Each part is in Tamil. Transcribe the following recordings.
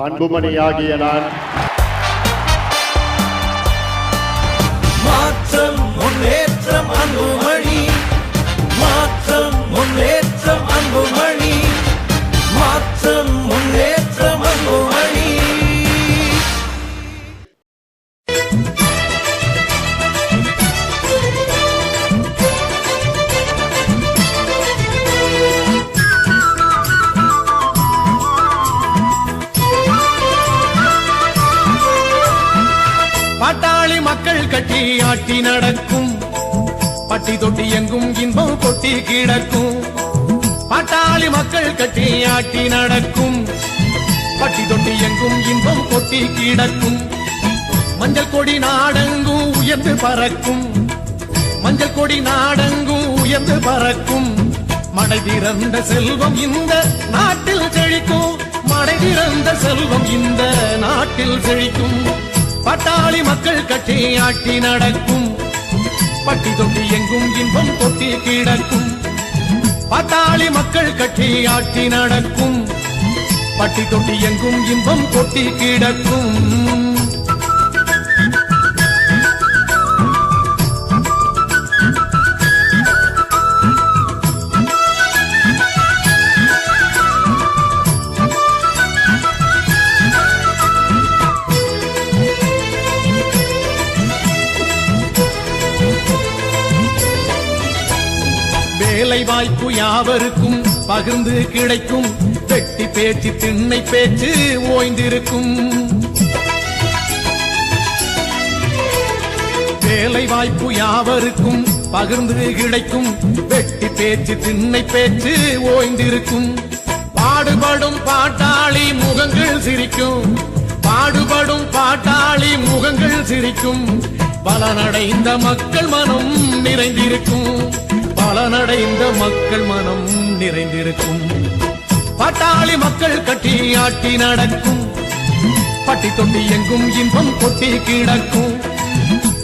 அன்புமணியாகிய நான். மாற்றம் முன்னேற்றம் கட்டி ஆட்டி நடக்கும். பட்டி தொட்டி எங்கும் இன்பம் கொட்டி கிடக்கும். பாட்டாளி மக்கள் கட்டி ஆட்டி நடக்கும். பட்டி தொட்டி எங்கும் இன்பம் கொட்டி கிடக்கும். மஞ்சள் கொடி நாடெங்கும் உயர்ந்து பறக்கும். மஞ்சள் கொடி நாடெங்கும் உயர்ந்து பறக்கும். மடை திறந்த செல்வம் இந்த நாட்டில் செழிக்கும். மடை திறந்த செல்வம் இந்த நாட்டில் செழிக்கும். பட்டாளி மக்கள் கட்டி ஆட்டி நடக்கும். பட்டி தொட்டி எங்கும் இன்பம் தொட்டி கிடக்கும். பட்டாளி மக்கள் கட்டி ஆட்டி நடக்கும். பட்டி தொட்டி எங்கும் இன்பம் கொட்டி கிடக்கும். வேலை வாய்ப்பு யாவருக்கும் பகிர்ந்து கிடைக்கும். வெட்டி பேச்சு திண்ணை பேச்சு ஓய்ந்திருக்கும். வேலை வாய்ப்பு யாவருக்கும் பகிர்ந்து கிடைக்கும். வெட்டி பேச்சு திண்ணை பேச்சு ஓய்ந்திருக்கும். பாடுபடும் பாட்டாளி முகங்கள் சிரிக்கும். பாடுபடும் பாட்டாளி முகங்கள் சிரிக்கும். பலனடைந்த மக்கள் மனம் நிறைந்திருக்கும். பலனடைந்த மக்கள் மனம் நிறைந்திருக்கும். பட்டாளி மக்கள் கட்டி ஆட்டி நடக்கும். பட்டி தொட்டி எங்கும் இன்பம் கொட்டி கிடக்கும்.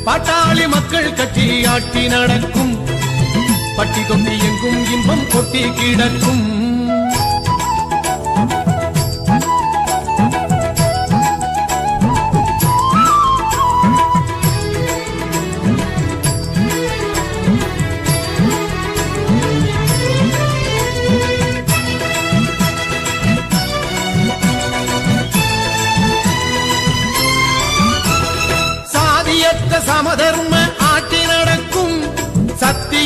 பட்டாளி மக்கள் கட்டி ஆட்டி நடக்கும். பட்டி தொட்டி எங்கும் இன்பம் கொட்டி கிடக்கும்.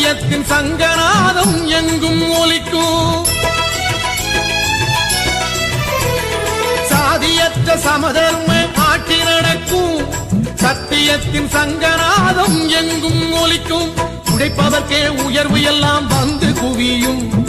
சத்தியத்தின் சங்கநாதம் எங்கும் ஒலிக்கும். சாதியற்ற சமதர்ம ஆட்டி நடக்கும். சத்தியத்தின் சங்கநாதம் எங்கும் ஒலிக்கும். உழைப்பவர்க்கே உயர்வு எல்லாம் வந்து குவியும்.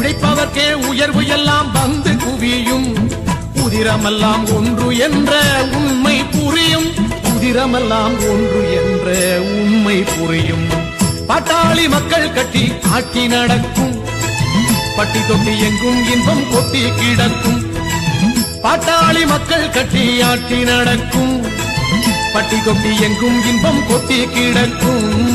உழைப்பவர்க்கே உயர்வு எல்லாம் வந்து குவியும். உதிரமெல்லாம் ஒன்று என்ற உண்மை புரியும். உதிரமெல்லாம் ஒன்று என்ற உண்மை புரியும். பாட்டாளி மக்கள் கட்டி ஆட்டி நடக்கும். பட்டி தொட்டி எங்கும் இன்பம் கொட்டி கிடக்கும். பாட்டாளி மக்கள் கட்டி ஆட்டி நடக்கும். பட்டி தொட்டி எங்கும் இன்பம் கொட்டி கிடக்கும்.